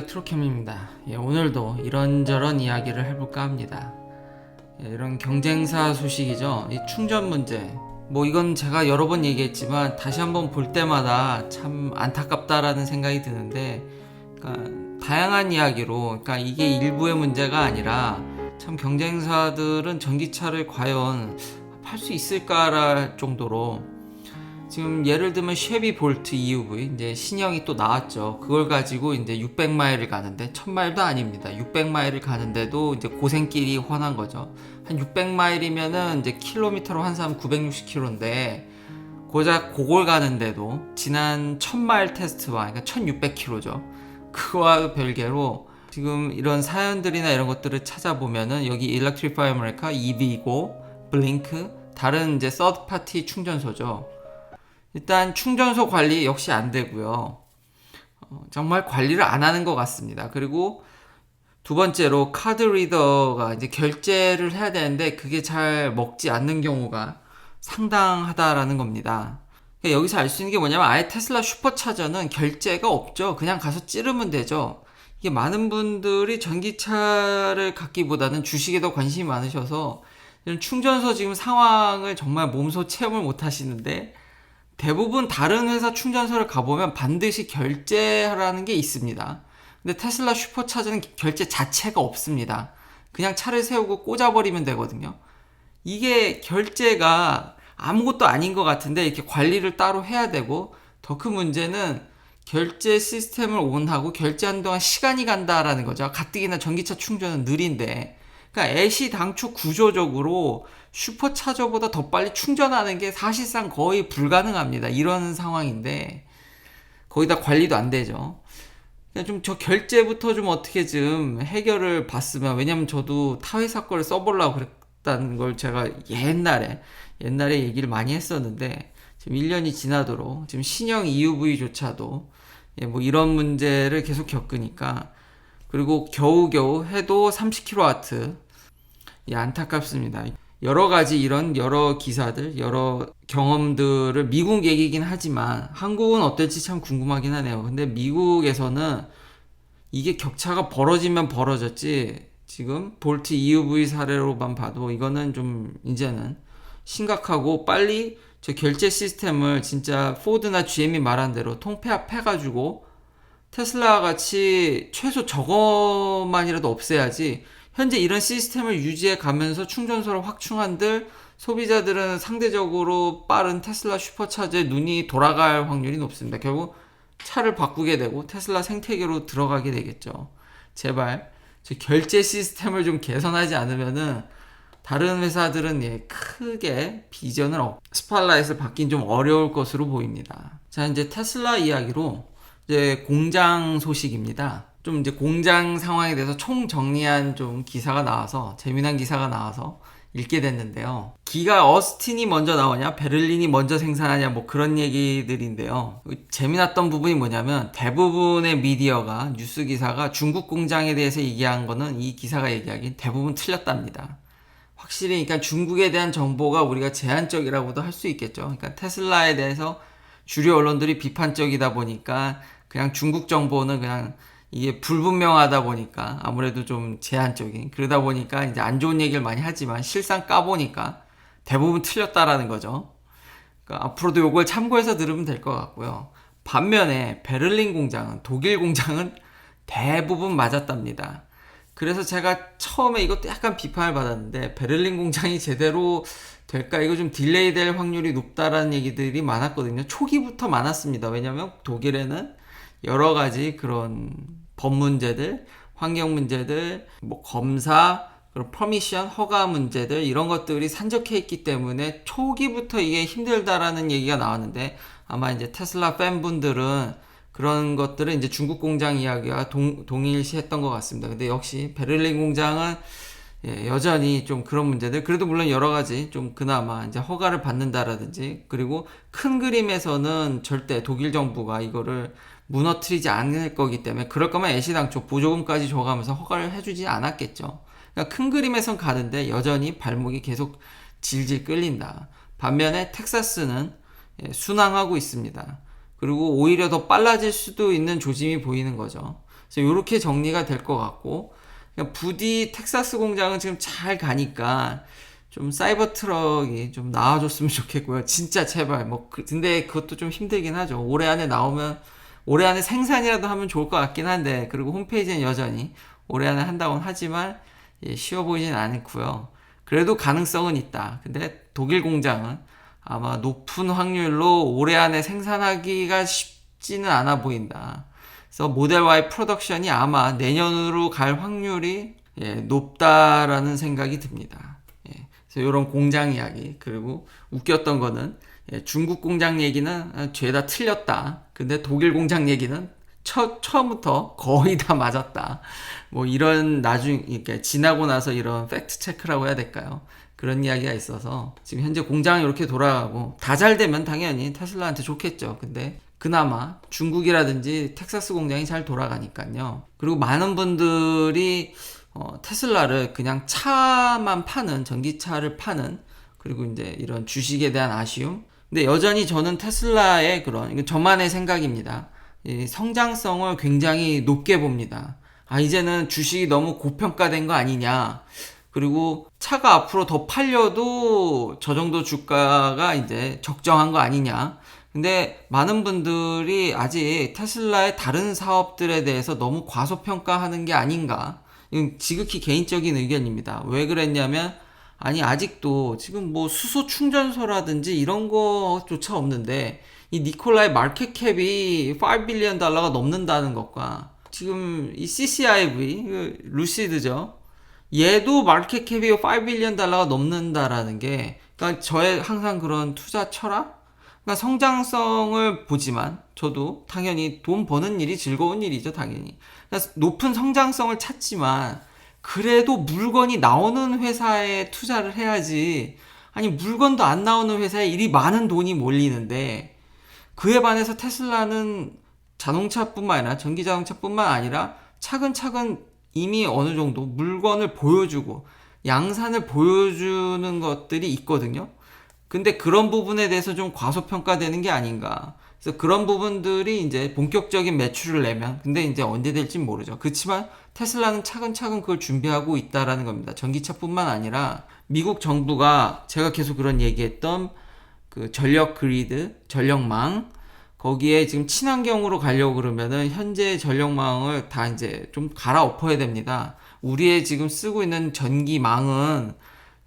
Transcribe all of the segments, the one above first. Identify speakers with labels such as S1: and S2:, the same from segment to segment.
S1: 일렉트로캠입니다. 예, 오늘도 이런저런 이야기를 해볼까 합니다. 예, 이런 경쟁사 소식이죠. 이 충전 문제. 뭐 이건 제가 여러 번 얘기했지만 다시 한번 볼 때마다 참 안타깝다라는 생각이 드는데 그러니까 다양한 이야기로 그러니까 이게 일부의 문제가 아니라 참 경쟁사들은 전기차를 과연 팔 수 있을까랄 정도로 지금 예를 들면 쉐비 볼트 EUV 이제 신형이 또 나왔죠. 그걸 가지고 이제 600마일을 가는데 1000마일도 아닙니다. 600마일을 가는데도 이제 고생길이 훤한 거죠. 한 600마일이면은 이제 킬로미터로 환산하면 960km인데 고작 그걸 가는데도 지난 1000마일 테스트와 그러니까 1600km죠. 그거와 별개로 지금 이런 사연들이나 이런 것들을 찾아보면은 여기 Electrify America, EV고, 블링크, 다른 이제 서드 파티 충전소죠. 일단 충전소 관리 역시 안 되고요. 어, 정말 관리를 안 하는 것 같습니다. 그리고 두 번째로 카드 리더가 이제 결제를 해야 되는데 그게 잘 먹지 않는 경우가 상당하다라는 겁니다. 그러니까 여기서 알 수 있는 게 뭐냐면 아예 테슬라 슈퍼차저는 결제가 없죠. 그냥 가서 찌르면 되죠. 이게 많은 분들이 전기차를 갖기보다는 주식에 더 관심이 많으셔서 충전소 지금 상황을 정말 몸소 체험을 못 하시는데 대부분 다른 회사 충전소를 가보면 반드시 결제하라는 게 있습니다. 근데 테슬라 슈퍼차저는 결제 자체가 없습니다. 그냥 차를 세우고 꽂아버리면 되거든요. 이게 결제가 아무것도 아닌 것 같은데 이렇게 관리를 따로 해야 되고 더 큰 문제는 결제 시스템을 온하고 결제하는 동안 시간이 간다라는 거죠. 가뜩이나 전기차 충전은 느린데. 그러니까 애시 당초 구조적으로 슈퍼차저보다 더 빨리 충전하는 게 사실상 거의 불가능합니다. 이런 상황인데 거기다 관리도 안 되죠. 좀저 결제부터 좀 어떻게 좀 해결을 봤으면 왜냐면 저도 타 회사 거를 써보려고 그랬다는 걸 제가 옛날에 옛날에 얘기를 많이 했었는데 지금 1년이 지나도록 지금 신형 EUV조차도 예, 뭐 이런 문제를 계속 겪으니까 그리고 겨우겨우 해도 30kW 예, 안타깝습니다. 여러 가지 이런 여러 기사들, 여러 경험들을 미국 얘기긴 하지만 한국은 어떨지 참 궁금하긴 하네요. 근데 미국에서는 이게 격차가 벌어지면 벌어졌지 지금 볼트 EUV 사례로만 봐도 이거는 좀 이제는 심각하고 빨리 저 결제 시스템을 진짜 포드나 GM이 말한 대로 통폐합해가지고 테슬라 같이 최소 저것만이라도 없애야지 현재 이런 시스템을 유지해 가면서 충전소를 확충한들 소비자들은 상대적으로 빠른 테슬라 슈퍼차저에 눈이 돌아갈 확률이 높습니다. 결국 차를 바꾸게 되고 테슬라 생태계로 들어가게 되겠죠. 제발 저 결제 시스템을 좀 개선하지 않으면은 다른 회사들은 예, 크게 비전을 업, 스팔라이트를 받긴 좀 어려울 것으로 보입니다. 자, 이제 테슬라 이야기로 이제 공장 소식입니다. 좀 이제 공장 상황에 대해서 총 정리한 좀 기사가 나와서 재미난 기사가 나와서 읽게 됐는데요. 기가 어스틴이 먼저 나오냐, 베를린이 먼저 생산하냐, 뭐 그런 얘기들인데요. 재미났던 부분이 뭐냐면 대부분의 미디어가 뉴스 기사가 중국 공장에 대해서 얘기한 거는 이 기사가 얘기하긴 대부분 틀렸답니다. 확실히 그러니까 중국에 대한 정보가 우리가 제한적이라고도 할 수 있겠죠. 그러니까 테슬라에 대해서 주류 언론들이 비판적이다 보니까 그냥 중국 정보는 그냥 이게 불분명하다 보니까 아무래도 좀 제한적인 그러다 보니까 이제 안 좋은 얘기를 많이 하지만 실상 까보니까 대부분 틀렸다라는 거죠. 그러니까 앞으로도 이걸 참고해서 들으면 될 것 같고요. 반면에 베를린 공장은 독일 공장은 대부분 맞았답니다. 그래서 제가 처음에 이것도 약간 비판을 받았는데 베를린 공장이 제대로 될까 이거 좀 딜레이 될 확률이 높다라는 얘기들이 많았거든요. 초기부터 많았습니다. 왜냐하면 독일에는 여러 가지 그런 법 문제들, 환경 문제들, 뭐 검사, 그리고 퍼미션, 허가 문제들 이런 것들이 산적해 있기 때문에 초기부터 이게 힘들다라는 얘기가 나왔는데 아마 이제 테슬라 팬분들은 그런 것들은 이제 중국 공장 이야기와 동, 동일시했던 것 같습니다. 근데 역시 베를린 공장은 예, 여전히 좀 그런 문제들 그래도 물론 여러 가지 좀 그나마 이제 허가를 받는다라든지 그리고 큰 그림에서는 절대 독일 정부가 이거를 무너뜨리지 않을 거기 때문에 그럴 거면 애시당초 보조금까지 줘가면서 허가를 해주지 않았겠죠. 그러니까 큰 그림에선 가는데 여전히 발목이 계속 질질 끌린다. 반면에 텍사스는 예, 순항하고 있습니다. 그리고 오히려 더 빨라질 수도 있는 조짐이 보이는 거죠. 그래서 이렇게 정리가 될 것 같고 그러니까 부디 텍사스 공장은 지금 잘 가니까 좀 사이버 트럭이 좀 나와줬으면 좋겠고요. 진짜 제발 뭐 그- 근데 그것도 좀 힘들긴 하죠. 올해 안에 나오면 올해 안에 생산이라도 하면 좋을 것 같긴 한데 그리고 홈페이지는 여전히 올해 안에 한다고는 하지만 예, 쉬워 보이진 않고요. 그래도 가능성은 있다. 근데 독일 공장은 아마 높은 확률로 올해 안에 생산하기가 쉽지는 않아 보인다. 그래서 모델 Y 프로덕션이 아마 내년으로 갈 확률이 예, 높다라는 생각이 듭니다. 예, 그래서 이런 공장 이야기 그리고 웃겼던 거는 예, 중국 공장 얘기는 아, 죄다 틀렸다. 근데 독일 공장 얘기는 처, 처음부터 거의 다 맞았다. 뭐 이런 나중 이렇게 지나고 나서 이런 팩트 체크라고 해야 될까요? 그런 이야기가 있어서 지금 현재 공장이 이렇게 돌아가고 다 잘 되면 당연히 테슬라한테 좋겠죠. 근데 그나마 중국이라든지 텍사스 공장이 잘 돌아가니까요. 그리고 많은 분들이 어, 테슬라를 그냥 차만 파는 전기차를 파는 그리고 이제 이런 주식에 대한 아쉬움. 근데 여전히 저는 테슬라의 그런 저만의 생각입니다. 이 성장성을 굉장히 높게 봅니다. 아 이제는 주식이 너무 고평가된 거 아니냐. 그리고 차가 앞으로 더 팔려도 저 정도 주가가 이제 적정한 거 아니냐. 근데 많은 분들이 아직 테슬라의 다른 사업들에 대해서 너무 과소평가하는 게 아닌가. 이건 지극히 개인적인 의견입니다. 왜 그랬냐면, 아니, 아직도 지금 뭐 수소 충전소라든지 이런 거조차 없는데, 이 니콜라의 마켓 캡이 5빌리언 달러가 넘는다는 것과, 지금 이 CCIV, 그 루시드죠. 얘도 마켓 캡이 5빌리언 달러가 넘는다라는 게, 그러니까 저의 항상 그런 투자 철학? 그러니까 성장성을 보지만 저도 당연히 돈 버는 일이 즐거운 일이죠, 당연히. 그러니까 높은 성장성을 찾지만 그래도 물건이 나오는 회사에 투자를 해야지. 아니 물건도 안 나오는 회사에 이리 많은 돈이 몰리는데 그에 반해서 테슬라는 자동차뿐만 아니라 전기 자동차뿐만 아니라 차근차근 이미 어느 정도 물건을 보여주고 양산을 보여주는 것들이 있거든요. 근데 그런 부분에 대해서 좀 과소평가되는 게 아닌가. 그래서 그런 부분들이 이제 본격적인 매출을 내면, 근데 이제 언제 될지 모르죠. 그렇지만 테슬라는 차근차근 그걸 준비하고 있다라는 겁니다. 전기차뿐만 아니라 미국 정부가 제가 계속 그런 얘기했던 그 전력 그리드, 전력망, 거기에 지금 친환경으로 가려고 그러면은 현재 전력망을 다 이제 좀 갈아엎어야 됩니다. 우리의 지금 쓰고 있는 전기망은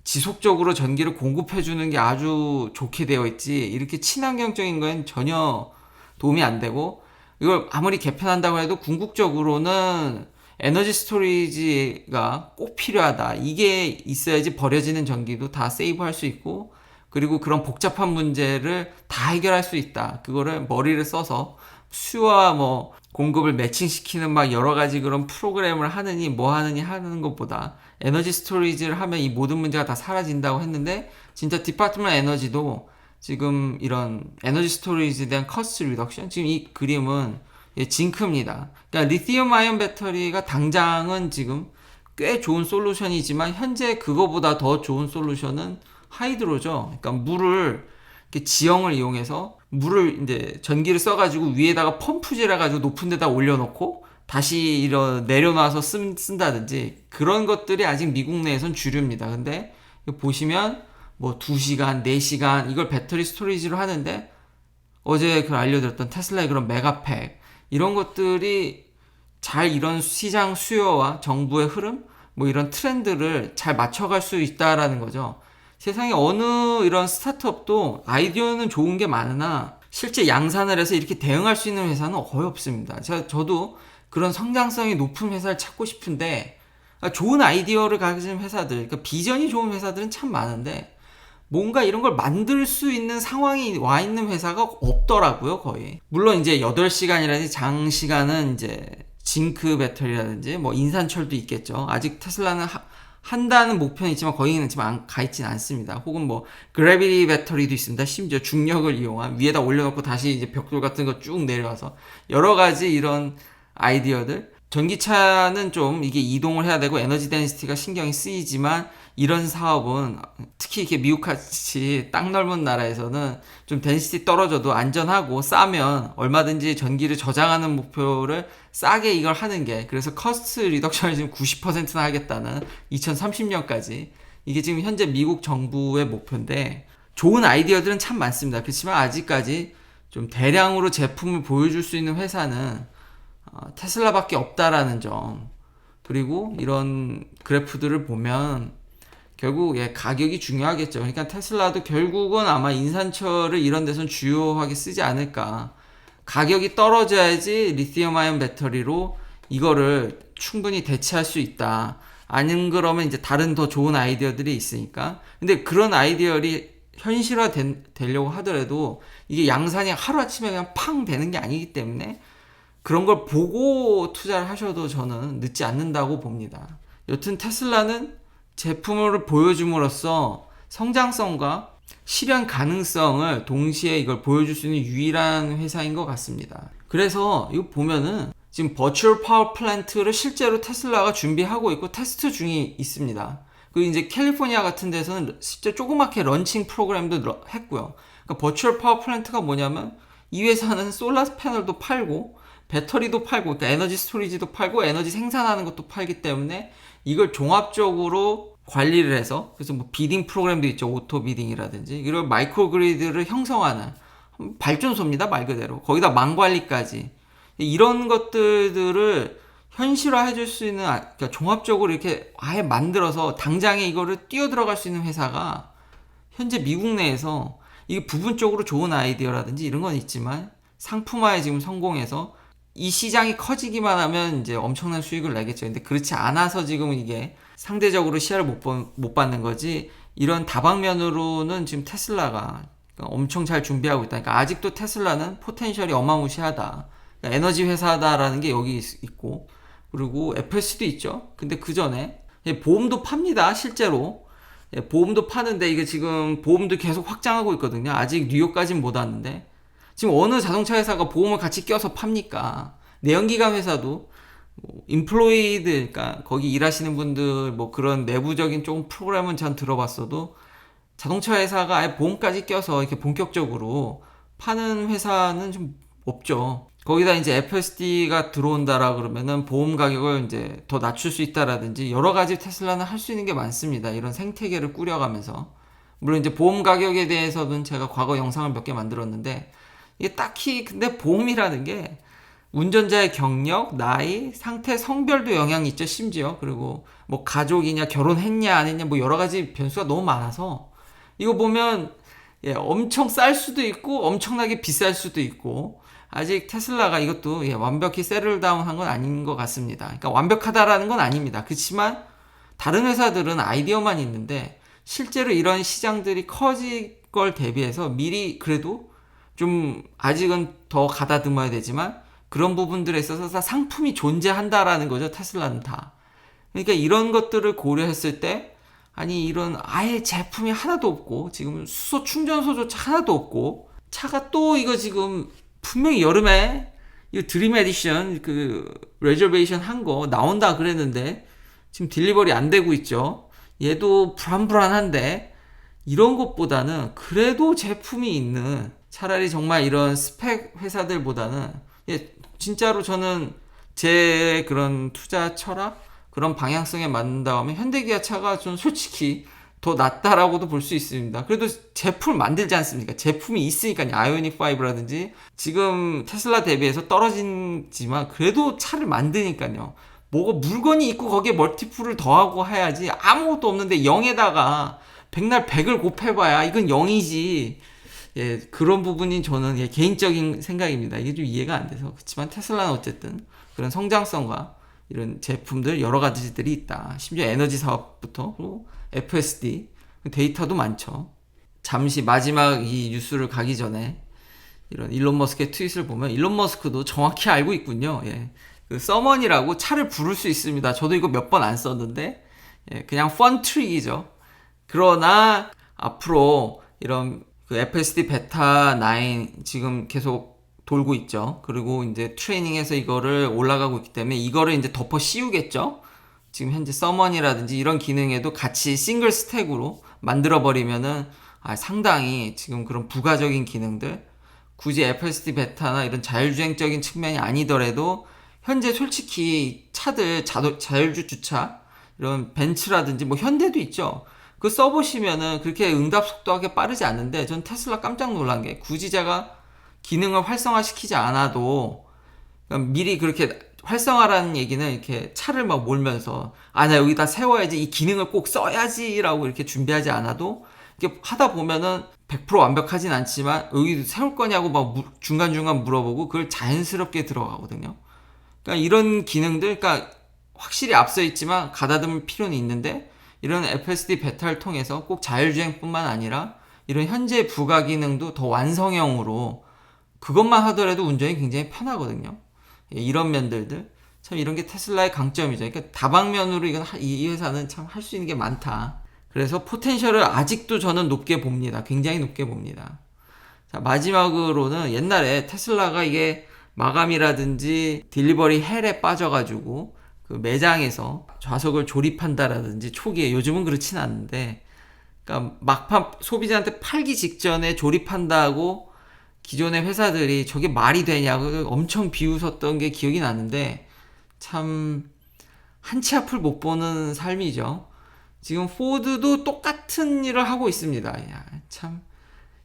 S1: 지속적으로 전기를 공급해 주는 게 아주 좋게 되어 있지. 이렇게 친환경적인 건 전혀 도움이 안 되고 이걸 아무리 개편한다고 해도 궁극적으로는 에너지 스토리지가 꼭 필요하다. 이게 있어야지 버려지는 전기도 다 세이브할 수 있고 그리고 그런 복잡한 문제를 다 해결할 수 있다. 그거를 머리를 써서 수요와 뭐 공급을 매칭시키는 막 여러 가지 그런 프로그램을 하느니 뭐 하느니 하는 것보다 에너지 스토리지를 하면 이 모든 문제가 다 사라진다고 했는데 진짜 디파트먼트 에너지도 지금 이런 에너지 스토리지에 대한 커스트 리덕션 지금 이 그림은 예, 징크입니다. 그러니까 리티움 아이온 배터리가 당장은 지금 꽤 좋은 솔루션이지만 현재 그거보다 더 좋은 솔루션은 하이드로죠. 그러니까 물을 이렇게 지형을 이용해서 물을 이제 전기를 써가지고 위에다가 펌프질 해가지고 높은 데다 올려놓고 다시 이런 내려놔서 쓴, 쓴다든지 그런 것들이 아직 미국 내에선 주류입니다. 근데 보시면 뭐 2시간, 4시간 이걸 배터리 스토리지로 하는데 어제 그 알려드렸던 테슬라의 그런 메가팩 이런 것들이 잘 이런 시장 수요와 정부의 흐름 뭐 이런 트렌드를 잘 맞춰갈 수 있다라는 거죠. 세상에 어느 이런 스타트업도 아이디어는 좋은 게 많으나 실제 양산을 해서 이렇게 대응할 수 있는 회사는 거의 없습니다. 제가 저도 그런 성장성이 높은 회사를 찾고 싶은데 좋은 아이디어를 가진 회사들, 그러니까 비전이 좋은 회사들은 참 많은데 뭔가 이런 걸 만들 수 있는 상황이 와 있는 회사가 없더라고요, 거의. 물론 이제 8시간이라든지 장시간은 이제 징크 배터리라든지 뭐 인산철도 있겠죠. 아직 테슬라는 하, 한다는 목표는 있지만 거기는 지금 안, 가 있지는 않습니다. 혹은 뭐 그래비티 배터리도 있습니다. 심지어 중력을 이용한 위에다 올려놓고 다시 이제 벽돌 같은 거 쭉 내려와서 여러 가지 이런 아이디어들 전기차는 좀 이게 이동을 해야 되고 에너지 덴시티가 신경이 쓰이지만 이런 사업은 특히 이렇게 미국 같이 땅 넓은 나라에서는 좀 덴시티 떨어져도 안전하고 싸면 얼마든지 전기를 저장하는 목표를 싸게 이걸 하는 게 그래서 커스트 리덕션을 지금 90%나 하겠다는 2030년까지 이게 지금 현재 미국 정부의 목표인데 좋은 아이디어들은 참 많습니다. 그렇지만 아직까지 좀 대량으로 제품을 보여줄 수 있는 회사는 어, 테슬라밖에 없다라는 점. 그리고 이런 그래프들을 보면 결국 예, 가격이 중요하겠죠. 그러니까 테슬라도 결국은 아마 인산철을 이런 데선 주요하게 쓰지 않을까. 가격이 떨어져야지 리튬 아이온 배터리로 이거를 충분히 대체할 수 있다. 아닌 그러면 이제 다른 더 좋은 아이디어들이 있으니까. 근데 그런 아이디어들이 현실화 된- 되려고 하더라도 이게 양산이 하루아침에 그냥 팡 되는 게 아니기 때문에 그런 걸 보고 투자를 하셔도 저는 늦지 않는다고 봅니다. 여튼 테슬라는 제품을 보여줌으로써 성장성과 실현 가능성을 동시에 이걸 보여줄 수 있는 유일한 회사인 것 같습니다. 그래서 이거 보면은 지금 버추얼 파워 플랜트를 실제로 테슬라가 준비하고 있고 테스트 중이 있습니다. 그리고 이제 캘리포니아 같은 데서는 실제 조그맣게 런칭 프로그램도 러- 했고요. 그러니까 버추얼 파워 플랜트가 뭐냐면 이 회사는 솔라 패널도 팔고 배터리도 팔고 그러니까 에너지 스토리지도 팔고 에너지 생산하는 것도 팔기 때문에 이걸 종합적으로 관리를 해서 그래서 뭐 비딩 프로그램도 있죠. 오토 비딩이라든지. 이런 마이크로 그리드를 형성하는 발전소입니다 말 그대로. 거기다 망 관리까지. 이런 것들을 현실화 해 줄 수 있는 아- 그러니까 종합적으로 이렇게 아예 만들어서 당장에 이거를 뛰어 들어갈 수 있는 회사가 현재 미국 내에서 이게 부분적으로 좋은 아이디어라든지 이런 건 있지만 상품화에 지금 성공해서 이 시장이 커지기만 하면 이제 엄청난 수익을 내겠죠. 근데 그렇지 않아서 지금은 이게 상대적으로 시야를 못, 본- 못 받는 거지 이런 다방면으로는 지금 테슬라가 그러니까 엄청 잘 준비하고 있다. 그러니까 아직도 테슬라는 포텐셜이 어마무시하다. 그러니까 에너지 회사다라는 게 여기 있- 있고 그리고 FS도 있죠. 근데 그 전에 보험도 팝니다. 실제로 예, 보험도 파는데 이게 지금 보험도 계속 확장하고 있거든요. 아직 뉴욕까지는 못 왔는데 지금 어느 자동차 회사가 보험을 같이 껴서 팝니까? 내연기관 회사도 뭐 인플로이드 그러니까 거기 일하시는 분들 뭐 그런 내부적인 조금 프로그램은 전 들어봤어도 자동차 회사가 아예 보험까지 껴서 이렇게 본격적으로 파는 회사는 좀 없죠. 거기다 이제 FSD가 들어온다라 그러면은 보험 가격을 이제 더 낮출 수 있다라든지 여러 가지 테슬라는 할 수 있는 게 많습니다. 이런 생태계를 꾸려가면서 물론 이제 보험 가격에 대해서는 제가 과거 영상을 몇 개 만들었는데 이게 딱히 근데 보험이라는 게 운전자의 경력, 나이, 상태, 성별도 영향이 있죠, 심지어. 그리고 뭐 가족이냐, 결혼했냐, 안 했냐, 뭐 여러 가지 변수가 너무 많아서 이거 보면 예, 엄청 쌀 수도 있고 엄청나게 비쌀 수도 있고 아직 테슬라가 이것도 예, 완벽히 세를 다운 한 건 아닌 것 같습니다. 그러니까 완벽하다라는 건 아닙니다. 그렇지만 다른 회사들은 아이디어만 있는데 실제로 이런 시장들이 커질 걸 대비해서 미리 그래도 좀 아직은 더 가다듬어야 되지만 그런 부분들에 있어서 다 상품이 존재한다라는 거죠. 테슬라는 다. 그러니까 이런 것들을 고려했을 때 아니 이런 아예 제품이 하나도 없고 지금 수소 충전소조차 하나도 없고 차가 또 이거 지금 분명히 여름에 이 드림 에디션 그 레저베이션 한 거 나온다 그랬는데 지금 딜리버리 안 되고 있죠. 얘도 불안불안한데 이런 것보다는 그래도 제품이 있는 차라리 정말 이런 스펙 회사들보다는 예, 진짜로 저는 제 그런 투자 철학 그런 방향성에 맞는다 하면 현대기아 차가 좀 솔직히 더 낫다라고도 볼 수 있습니다. 그래도 제품을 만들지 않습니까? 제품이 있으니까요. 아이오닉 5라든지 지금 테슬라 대비해서 떨어진지만 그래도 차를 만드니까요. 뭐가 물건이 있고 거기에 멀티플을 더하고 해야지 아무것도 없는데 0에다가 백날 100을 곱해봐야 이건 0이지. 예, 그런 부분이 저는 예, 개인적인 생각입니다. 이게 좀 이해가 안 돼서. 그렇지만 테슬라는 어쨌든 그런 성장성과 이런 제품들 여러 가지들이 있다. 심지어 에너지 사업부터 그리고 FSD 데이터도 많죠. 잠시 마지막 이 뉴스를 가기 전에 이런 일론 머스크의 트윗을 보면 일론 머스크도 정확히 알고 있군요. 예. 그 서먼이라고 차를 부를 수 있습니다. 저도 이거 몇 번 안 썼는데 예, 그냥 펀 트릭이죠. 그러나 앞으로 이런 그 FSD 베타 9 지금 계속 돌고 있죠. 그리고 이제 트레이닝에서 이거를 올라가고 있기 때문에 이거를 이제 덮어 씌우겠죠. 지금 현재 서먼이라든지 이런 기능에도 같이 싱글 스택으로 만들어 버리면은 아, 상당히 지금 그런 부가적인 기능들 굳이 FSD 베타나 이런 자율주행적인 측면이 아니더라도 현재 솔직히 차들 자율주 주차 이런 벤츠라든지 뭐 현대도 있죠. 그 써보시면은 그렇게 응답 속도가 빠르지 않는데 전 테슬라 깜짝 놀란 게 굳이 제가 기능을 활성화시키지 않아도 그러니까 미리 그렇게 활성화라는 얘기는 이렇게 차를 막 몰면서 아 나 여기다 세워야지 이 기능을 꼭 써야지라고 이렇게 준비하지 않아도 이렇게 하다 보면은 100% 완벽하진 않지만 여기 세울 거냐고 막 무- 중간중간 물어보고 그걸 자연스럽게 들어가거든요. 그러니까 이런 기능들 그러니까 확실히 앞서 있지만 가다듬을 필요는 있는데 이런 FSD 베타를 통해서 꼭 자율주행뿐만 아니라 이런 현재 부가 기능도 더 완성형으로 그것만 하더라도 운전이 굉장히 편하거든요. 예, 이런 면들들 참 이런 게 테슬라의 강점이죠. 그러니까 다방면으로 이건 하- 이 회사는 참 할 수 있는 게 많다. 그래서 포텐셜을 아직도 저는 높게 봅니다. 굉장히 높게 봅니다. 자, 마지막으로는 옛날에 테슬라가 이게 마감이라든지 딜리버리 헬에 빠져가지고 그 매장에서 좌석을 조립한다라든지 초기에 요즘은 그렇진 않은데 그러니까 막판 소비자한테 팔기 직전에 조립한다고 기존의 회사들이 저게 말이 되냐고 엄청 비웃었던 게 기억이 나는데 참 한치 앞을 못 보는 삶이죠. 지금 포드도 똑같은 일을 하고 있습니다. 야, 참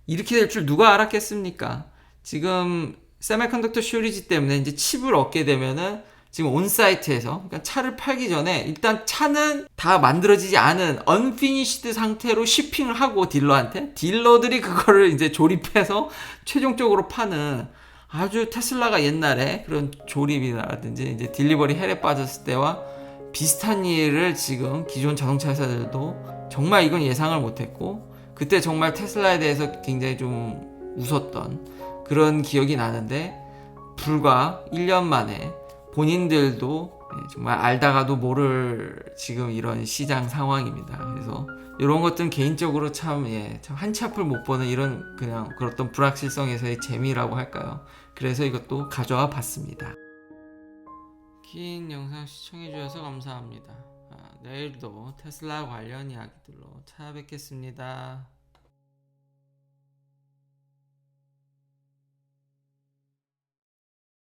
S1: 이렇게 될 줄 누가 알았겠습니까? 지금 세미컨덕터 쇼리지 때문에 이제 칩을 얻게 되면은 지금 온사이트에서 그러니까 차를 팔기 전에 일단 차는 다 만들어지지 않은 언피니시드 상태로 shipping을 하고 딜러한테 딜러들이 그거를 이제 조립해서 최종적으로 파는 아주 테슬라가 옛날에 그런 조립이라든지 이제 딜리버리 헬에 빠졌을 때와 비슷한 일을 지금 기존 자동차 회사들도 정말 이건 예상을 못했고 그때 정말 테슬라에 대해서 굉장히 좀 웃었던 그런 기억이 나는데 불과 1년 만에 본인들도 예, 정말 알다가도 모를 지금 이런 시장 상황입니다. 그래서 이런 것들은 개인적으로 참, 예, 참 한치 앞을 못 보는 이런 그냥 그렇던 불확실성에서의 재미라고 할까요? 그래서 이것도 가져와 봤습니다. 긴 영상 시청해주셔서 감사합니다. 아, 내일도 테슬라 관련 이야기들로 찾아뵙겠습니다.